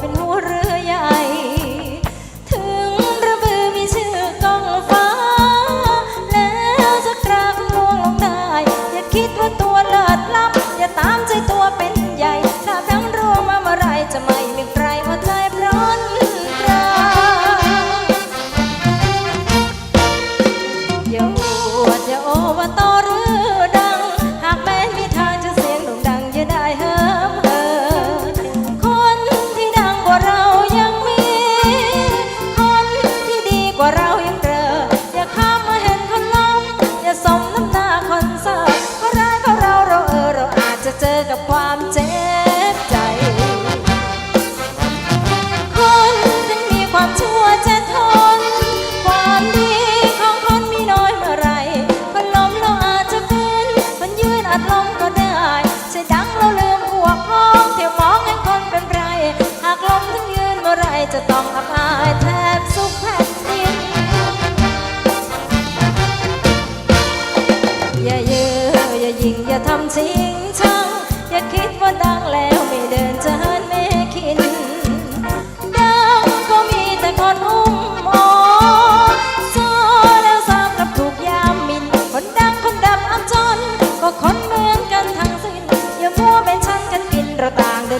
เป็นหัวเรือ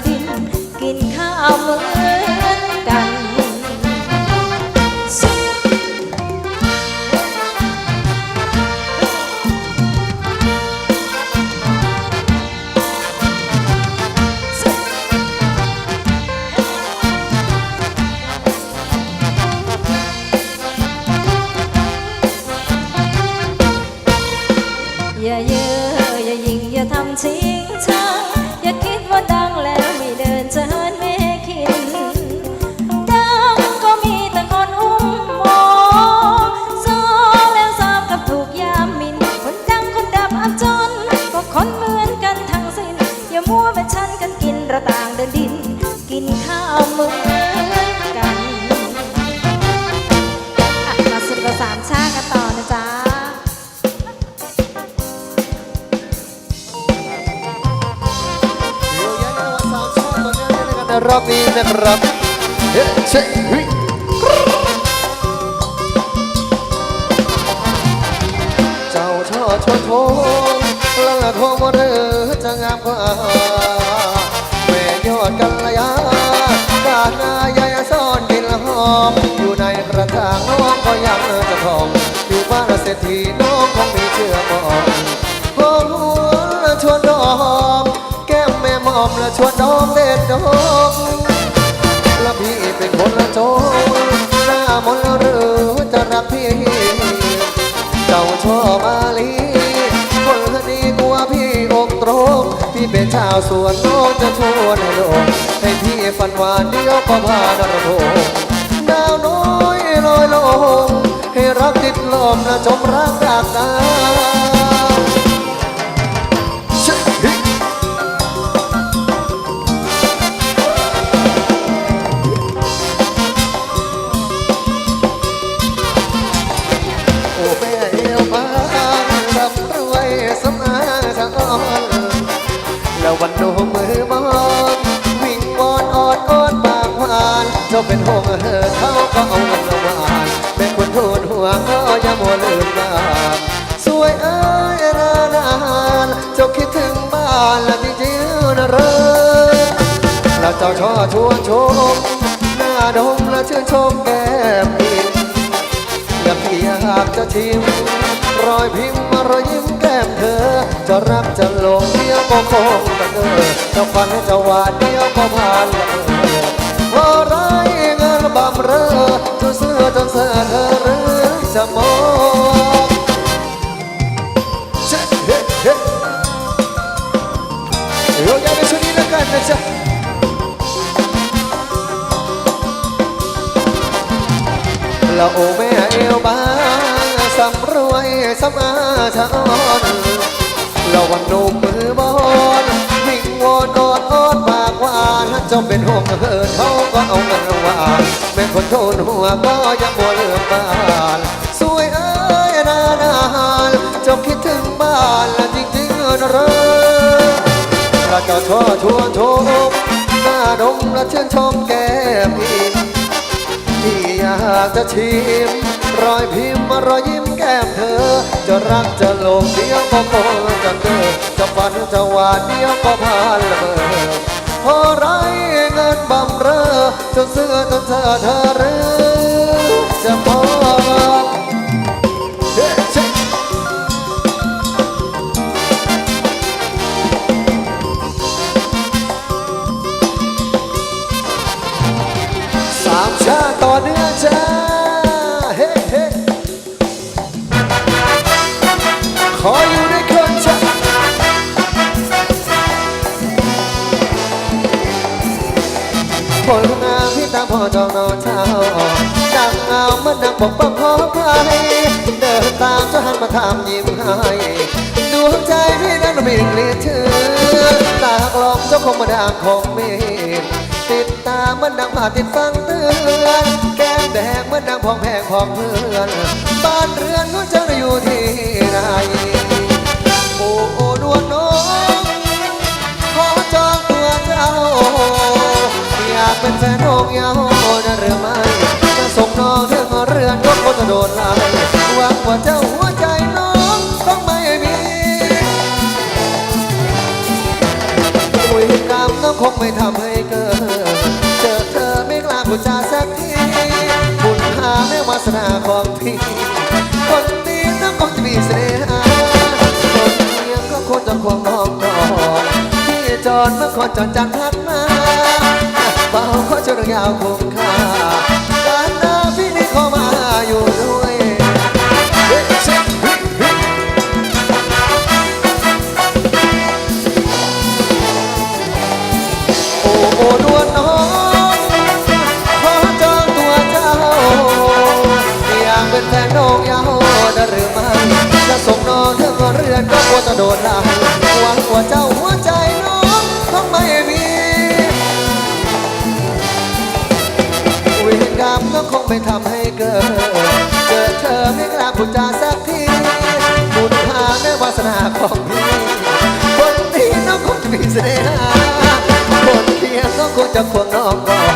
ดิน กินข้าวเมือ ดิน กินข้าวมือกันอะมาสุดกับสามชากันต่อนะจ๊ะเดี๋ยจ้ายกันวันเสาร์ช่วงตอนนี้ด้วยกันในรอบนี้นะครับเฮ้เช่เฮ้ยเจ้าช่อชนโทงละละโทงมาเรือจะงามกว่า กัลยาบานนายายซ่อนกินหอม อยู่ในกระถางน้องก็ยังจะทองอยู่บ้านเศรษฐีน้องคงมีเชื่อมองหอมหัวชวนดอกแก้มแม่หมอมและชวนน้องเด่นดอกาวสวนโน้จะชวนให้ลงให้พี่ฝันหวานเดียวก็พานระทงดาวน้อยลอยลงให้รักติดลมและจมรักจากดาว เจ้าเป็นห่วงเธอเขาก็เอาเงินละวานเป็นคนทูนหัวก็อย่ามัวลืมบ้านสวยเอ้ยนานานเจ้าคิดถึงบ้านและจริงๆนะเรอแล้วเจ้าช่อชวนชมหน้าดมและชื่นชมแก้มพิมและพี่อยากจะชิมรอยพิมพ์รอยยิ้มแก้มเธอ จะรักจะหลงเดียวก็คงกันเออจะฝันจะหวาดเดียวก็ผ่านละเออ ละโอแม่เอวบางสำรวยสำอาชาอ่อนละวันนุ่มมือบอลวิ่งวอนกอดออนปากหวานเจ้าเป็นห่วงเหินเขาก็เอาเงินหวานแม่คนโทนหัวก็ยังมัวเลือกบ้านสวยเอ้ยนานานเจ้าคิดถึงบ้านและจริงๆนะเรอถ้าเจ้าช่อชวนชมหน้าดมและชื่นชมแก้มพี่พี่ากจะชิม รอยพิมพ์รอยยิ้มแก้มเธอ จะรักจะหลงเดียวก็คงจะเจอจะฝันจะหวานเดียวก็ผ่านละเมอพอไรเงินบำเรอจนเสื้อจนเธอเธอหรือ ดังเงามันดังปกป้องขอใครเดินตามจะหันมาทำยิ้มให้ดวงใจพี่นั้นไม่เลียดเชื่อตากลองเจ้าคงมาด่างของเม่ติดตามมันดังผ่าติดฟังเตือนแก อนเมื่อคนจอนจันพัดมาเบาขอเจริญยาวคุ้มค่าการหน้าพี่นี่ขอมาอยู่ด้วยโอ้โอ้ดวนน้องขอจองตัวเจ้าอยากเป็นแฟนน้องยาวได้หรือไม่จะส่งน้องถึงเรือนก็กลัวจะโดนไล่หวังว่าเจ้าหัวใจ วิญกรรมน้องคงไม่ทำให้เกิดเจอเธอไม่กล้าพูดจาสักทีบุญหาแม่วาสนาของพี่คนที่น้องคงจะมีเสน่หาคนเคียงก็คงจะควงน้องก่อน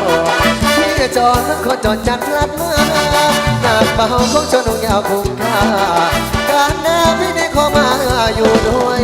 พี่จอนนั้นคนจอนจัดพลัดมาหน้าเบาของชนงยาวคุ้มค่าการหน้าพี่ได้ขอมาอยู่ด้วย